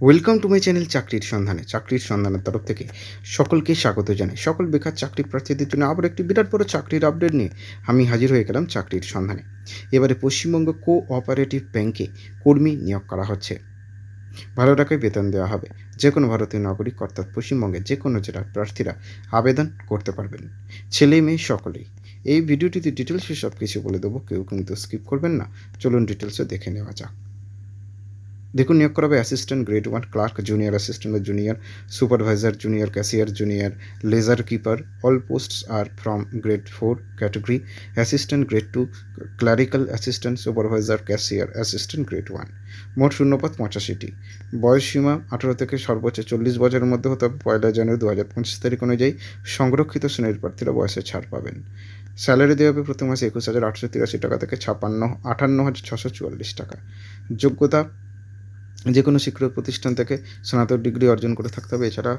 Welcome to my channel চাকরির সন্ধানে চাকরির সন্ধানের তরফ থেকে সকলকে স্বাগত জানাই। সকল বেকার চাকরি প্রার্থীদের জন্য আবার একটি বিরাট বড় চাকরির আপডেট নিয়ে আমি হাজির হয়ে গেলাম চাকরির সন্ধানে এবারে পশ্চিমবঙ্গ কো অপারেটিভ ব্যাংকে কর্মী নিয়োগ করা হচ্ছে। ভালো টাকায় বেতন দেওয়া হবে। যে কোনো ভারতীয় নাগরিক, অর্থাৎ পশ্চিমবঙ্গের যে কোনো জেলার প্রার্থীরা আবেদন করতে পারবেন। ছেলে মেয়ে সকলেই। এই ভিডিওটিতে ডিটেলসে সব কিছু বলে দেবো। কেউ কিন্তু স্কিপ করবেন না। চলুন ডিটেলসে দেখে নেওয়া যাক। দেখুন, নিয়োগ করা হবে assistant grade one clerk junior assistant junior supervisor junior cashier junior ledger keeper all posts are from grade four category assistant grade two clerical assistant supervisor cashier assistant grade one মোট শূন্যপদ পঁচাশিটি। বয়সসীমা আঠারো থেকে সর্বোচ্চ চল্লিশ বছরের মধ্যে হতে হবে। পয়লা জানুয়ারি দু হাজার পঁচিশ তারিখ অনুযায়ী সংরক্ষিত শ্রেণির প্রার্থীরা বয়সে ছাড় পাবেন। স্যালারি দেওয়া হবে প্রতি মাসে একুশ হাজার আটশো তিরাশি টাকা থেকে ছাপ্পান্ন, আটান্ন হাজার ছশো চুয়াল্লিশ টাকা। যোগ্যতা যে কোনো শিক্ষক প্রতিষ্ঠান থেকে স্নাতক ডিগ্রি অর্জন করে থাকতে হবে। এছাড়া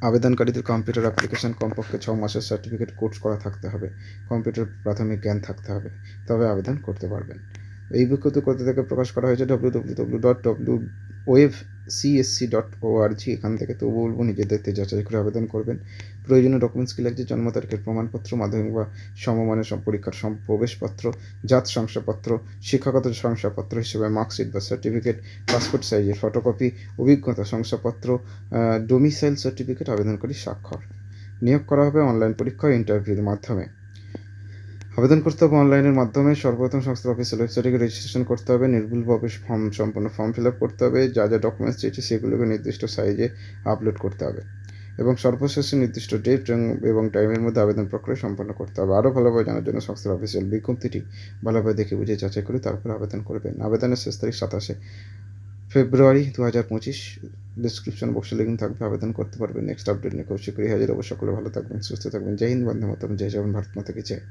আবেদনকারীদের কম্পিউটার অ্যাপ্লিকেশন কমপক্ষে ছ মাসের সার্টিফিকেট কোর্স করা থাকতে হবে। কম্পিউটার প্রাথমিক জ্ঞান থাকতে হবে, তবে আবেদন করতে পারবেন। এই বিজ্ঞপ্তি কোথা থেকে প্রকাশ করা হয়েছে? W W W dot W wave CSC dot ORG এখান থেকে তবু বলব দায়িত্বে যাচাই করে আবেদন করবেন। প্রয়োজনীয় ডকুমেন্টস লাগছে, জন্ম তারিখের প্রমাণপত্র, মাধ্যমিক বা সমমানের পরীক্ষার প্রবেশপত্র, জাত শংসাপত্র, শিক্ষাগত শংসাপত্র হিসেবে মার্কশিট বা সার্টিফিকেট পাসপোর্ট সাইজের ফটোকপি অভিজ্ঞতা শংসাপত্র ডোমিসাইল সার্টিফিকেট আবেদনকারী স্বাক্ষর। নিয়োগ করা হবে অনলাইন পরীক্ষা ইন্টারভিউর মাধ্যমে। আবেদন করতে হবে অনলাইনের মাধ্যমে। সর্বপ্রথম সংস্থার অফিসিয়াল ওয়েবসাইটে রেজিস্ট্রেশন করতে হবে। নির্ভুলভাবে ফর্ম সম্পূর্ণ ফর্ম ফিল আপ করতে হবে। যা যা ডকুমেন্টস চেয়েছে সেগুলোকে নির্দিষ্ট সাইজে আপলোড করতে হবে। এবং সর্বশেষে নির্দিষ্ট ডেট এবং টাইমের মধ্যে আবেদন প্রক্রিয়া সম্পন্ন করতে হবে। আরও ভালোভাবে জানার জন্য সংস্থার অফিসিয়াল বিজ্ঞপ্তিটি ভালোভাবে দেখে বুঝে যাচাই করে তারপর আবেদন করবেন। আবেদনের শেষ তারিখ সাতাশে ফেব্রুয়ারি দু হাজার পঁচিশ ডিসক্রিপশন বক্সে লিঙ্ক থাকবে। আবেদন করতে পারবেন। নেক্সট আপডেট নিয়ে খুব শীঘ্রই হাজির অবশ্য সকলে ভালো থাকবেন, সুস্থ থাকবেন। জয় হিন্দ বন্ধু মাতরম। জয় জগন ভারত মাতা কি জয়।